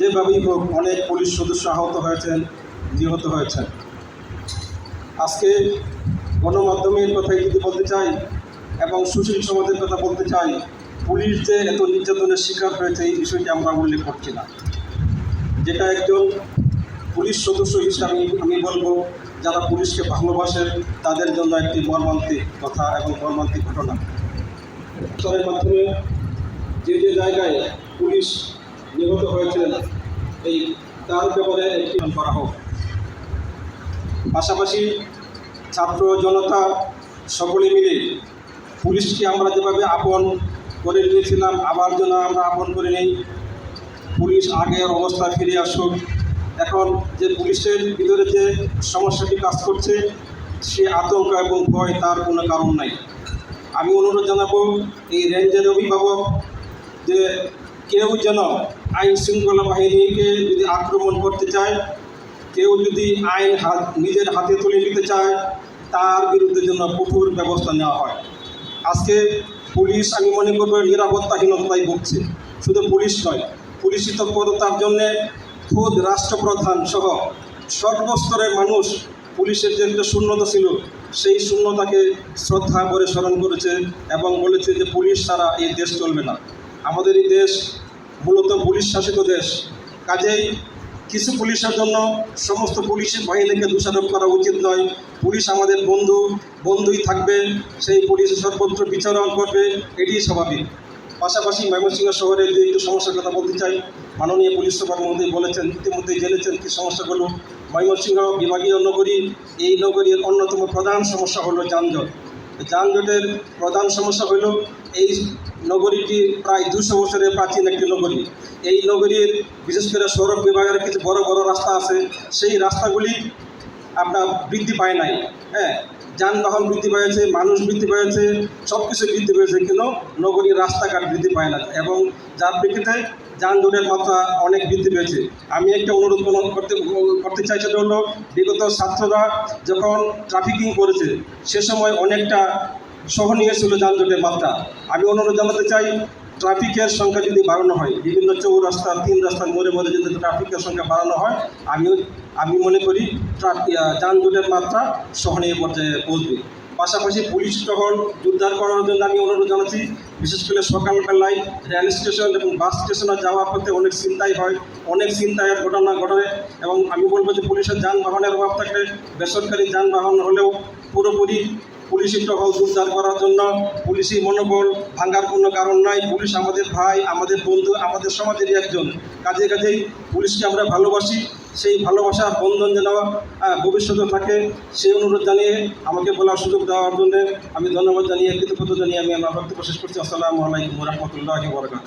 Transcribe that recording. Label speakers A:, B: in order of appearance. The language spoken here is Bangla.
A: যেভাবেই হোক, অনেক পুলিশ সদস্য আহত হয়েছেন, নিহত হয়েছেন। আজকে গণমাধ্যমের কথাই যদি বলতে চাই এবং সুশীল সমাজের কথা বলতে চাই, পুলিশ যে এত নির্যাতনের শিকার হয়েছে এই বিষয়টি আমরা উল্লেখ করছি না। যেটা একজন পুলিশ সদস্য হিসাবে আমি আমি বলব, যারা পুলিশকে ভালোবাসে, তাদের জন্য একটি মর্মান্তিক কথা এবং মর্মান্তিক ঘটনা। মাধ্যমে যে যে জায়গায় পুলিশ নিহত হয়েছেন এই তার ব্যাপারে একটি করা হোক। পাশাপাশি ছাত্র জনতা সকলে মিলে পুলিশকে আমরা যেভাবে আপন করে নিয়েছিলাম, আবার যেন আমরা আপন করে নেই, পুলিশ আগের অবস্থা ফিরে আসুক। এখন যে পুলিশের ভিতরে যে সমস্যাটি কাজ করছে, সে আতঙ্ক এবং ভয় তার কোনো কারণ নাই। আমি অনুরোধ জানাব, এই রেঞ্জের অভিভাবক যে কেউ যেন আইন শৃঙ্খলা বাহিনীকে যদি আক্রমণ করতে চায়, কেউ যদি আইন হাত, নিজের হাতে তুলে নিতে চায়, তার বিরুদ্ধে যেন কঠোর ব্যবস্থা নেওয়া হয়। আজকে পুলিশ, আমি মনে করব নিরাপত্তাহীনতায় ভুগছে। শুধু পুলিশ নয় পুলিশি তৎপরতার জন্যে খোদ রাষ্ট্রপ্রধান সহ সর্বস্তরের মানুষ পুলিশের যে একটা শূন্যতা ছিল, সেই শূন্যতাকে শ্রদ্ধা করে স্মরণ করেছে এবং বলেছে যে পুলিশ ছাড়া এই দেশ চলবে না। আমাদের এই দেশ মূলত পুলিশ শাসিত দেশ। কাজেই কিছু পুলিশের জন্য সমস্ত পুলিশ বাহিনীকে দোষারোপ করা উচিত নয়। পুলিশ আমাদের বন্ধু, বন্ধুই থাকবে, সেই পুলিশ সর্বত্র বিচরণ করবে এটি স্বাভাবিক। পাশাপাশি ময়মনসিংহ শহরে যে একটু সমস্যার কথা বলতে চাই, মাননীয় পুলিশ সুপার মধ্যে বলেছেন ইতিমধ্যে জেনেছেন কী সমস্যাগুলো ময়মনসিংহ বিভাগীয় নগরী, এই নগরীর অন্যতম প্রধান সমস্যা হলো যানজট। যানজটের প্রধান সমস্যা হলো এই নগরীটি প্রায় দুশো বছরের প্রাচীন একটি নগরী। এই নগরীর বিশেষ করে সড়ক বিভাগের কিছু বড় বড় রাস্তা আছে। সেই রাস্তাগুলি আপনার বৃদ্ধি পায় নাই। হ্যাঁ যানবাহন বৃদ্ধি পেয়েছে, মানুষ বৃদ্ধি পেয়েছে সব কিছু বৃদ্ধি পেয়েছে, কিন্তু নগরীর রাস্তাঘাট বৃদ্ধি পায় না। এবং যার প্রেক্ষিতে যানজটের মাত্রা অনেক বৃদ্ধি পেয়েছে। আমি একটা অনুরোধ করতে করতে চাই সেটা হলো, বিগত ছাত্ররা যখন ট্রাফিকিং করেছে, সে সময় অনেকটা সহনীয় ছিল যানজটের মাত্রা। আমি অনুরোধ জানাতে চাই, ট্রাফিকের সংখ্যা যদি বাড়ানো হয়, বিভিন্ন চৌরাস্তা, তিন রাস্তার মোড়ে মোড়ে যদি ট্রাফিকের সংখ্যা বাড়ানো হয় আমি আমি মনে করি যানজটের মাত্রা সহনীয় পর্যায়ে পৌঁছবে। পাশাপাশি পুলিশ টহল উদ্ধার করার জন্য আমি অনুরোধ জানাচ্ছি, বিশেষ করে সকালবেলায় রেল স্টেশন এবং বাস স্টেশনে যাওয়ার পথে অনেক চিন্তাই হয়, অনেক চিন্তায়ের ঘটনা ঘটে এবং আমি বলব যে পুলিশের যানবাহনের অভাব থাকলে বেসরকারি যানবাহন হলেও পুরোপুরি পুলিশি টহল উদ্ধার করার জন্য পুলিশি মনোবল ভাঙ্গার কোনো কারণ নাই। পুলিশ আমাদের ভাই, আমাদের বন্ধু, আমাদের সমাজেরই একজন। কাজে কাজেই পুলিশকে আমরা ভালোবাসি। সেই ভালোবাসার বন্ধন যেন ভবিষ্যতে থাকে, সেই অনুরোধ জানিয়ে আমাকে বলার সুযোগ দেওয়ার জন্য আমি ধন্যবাদ জানিয়ে, কৃতজ্ঞতা জানিয়ে আমি আমার বক্তব্য শেষ করছি। আসসালামু আলাইকুম রহমতুল্লাহ বরকাত